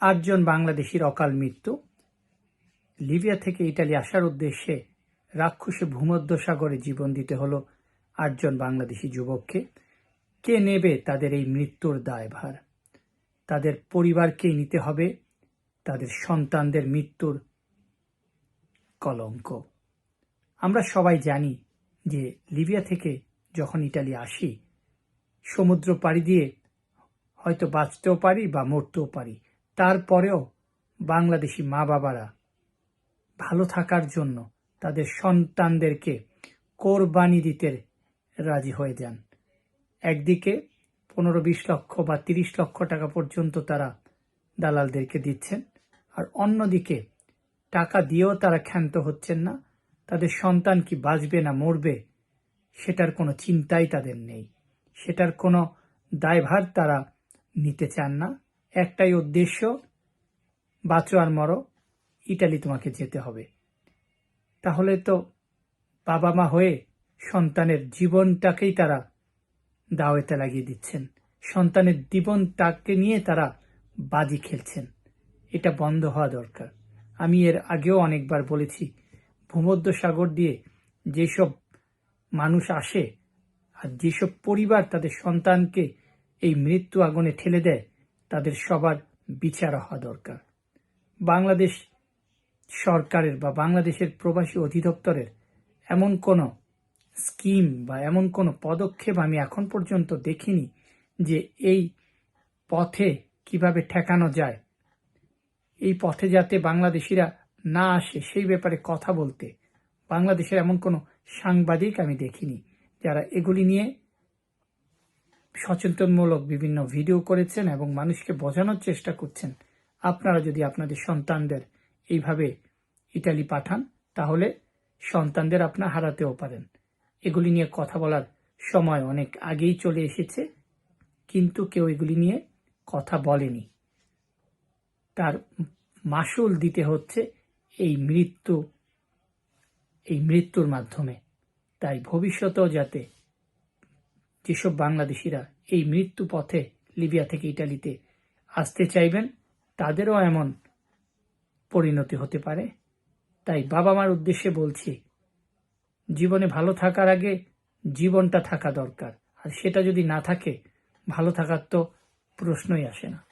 আটজন বাংলাদেশির অকাল মৃত্যু। লিবিয়া থেকে ইটালি আসার উদ্দেশ্যে রাক্ষসে ভূমধ্যসাগরে জীবন দিতে হলো আটজন বাংলাদেশি যুবককে। কে নেবে তাদের এই মৃত্যুর দায়ভার? তাদের পরিবারকেই নিতে হবে। তাদের সন্তানদের মৃত্যুর কলঙ্ক। আমরা সবাই জানি যে লিবিয়া থেকে যখন ইটালি আসি, সমুদ্র পাড়ি দিয়ে হয়তো বাঁচতেও পারি বা মরতেও পারি। তারপরেও বাংলাদেশি মা বাবারা ভালো থাকার জন্য তাদের সন্তানদেরকে কোরবানি দিতে রাজি হয়ে যান। একদিকে পনেরো বিশ লক্ষ বা তিরিশ লক্ষ টাকা পর্যন্ত তারা দালালদেরকে দিচ্ছেন আর অন্যদিকে টাকা দিয়েও তারা ক্ষান্ত হচ্ছেন না। তাদের সন্তান কি বাঁচবে না মরবে সেটার কোনো চিন্তাই তাদের নেই। সেটার কোনো দায়ভার তারা নিতে চান না। একটাই উদ্দেশ্য, বাঁচো আর মরো, ইটালি তোমাকে যেতে হবে। তাহলে তো বাবা মা হয়ে সন্তানের জীবনটাকেই তারা দাওয়াতে লাগিয়ে দিচ্ছেন। সন্তানের জীবনটাকে নিয়ে তারা বাজি খেলছেন। এটা বন্ধ হওয়া দরকার। আমি এর আগেও অনেকবার বলেছি ভূমধ্য সাগর দিয়ে যেসব মানুষ আসে আর যেসব পরিবার তাদের সন্তানকে এই মৃত্যু আগুনে ঠেলে দেয় তাদের সবার বিচার হওয়া দরকার। বাংলাদেশ সরকারের বা বাংলাদেশের প্রবাসী অধিদপ্তরের এমন কোনো স্কিম বা এমন কোনো পদক্ষেপ আমি এখন পর্যন্ত দেখিনি যে এই পথে কীভাবে ঠেকানো যায়। এই পথে যাতে বাংলাদেশিরা না আসে, সেই ব্যাপারে কথা বলতে বাংলাদেশের এমন কোনো সাংবাদিক আমি দেখিনি যারা এগুলি নিয়ে সচেতনমূলক বিভিন্ন ভিডিও করেছেন এবং মানুষকে বোঝানোর চেষ্টা করছেন। আপনারা যদি আপনাদের সন্তানদের এইভাবে ইটালি পাঠান, তাহলে সন্তানদের আপনার হারাতেও পারেন। এগুলি নিয়ে কথা বলার সময় অনেক আগেই চলে এসেছে, কিন্তু কেউ এগুলি নিয়ে কথা বলেনি। তার মাসুল দিতে হচ্ছে এই মৃত্যু, এই মৃত্যুর মাধ্যমে। তাই ভবিষ্যতেও যাতে যেসব বাংলাদেশিরা এই মৃত্যু পথে লিবিয়া থেকে ইটালিতে আসতে চাইবেন, তাদেরও এমন পরিণতি হতে পারে। তাই বাবা মার উদ্দেশ্যে বলছি, জীবনে ভালো থাকার আগে জীবনটা থাকা দরকার। আর সেটা যদি না থাকে, ভালো থাকার তো প্রশ্নই আসে না।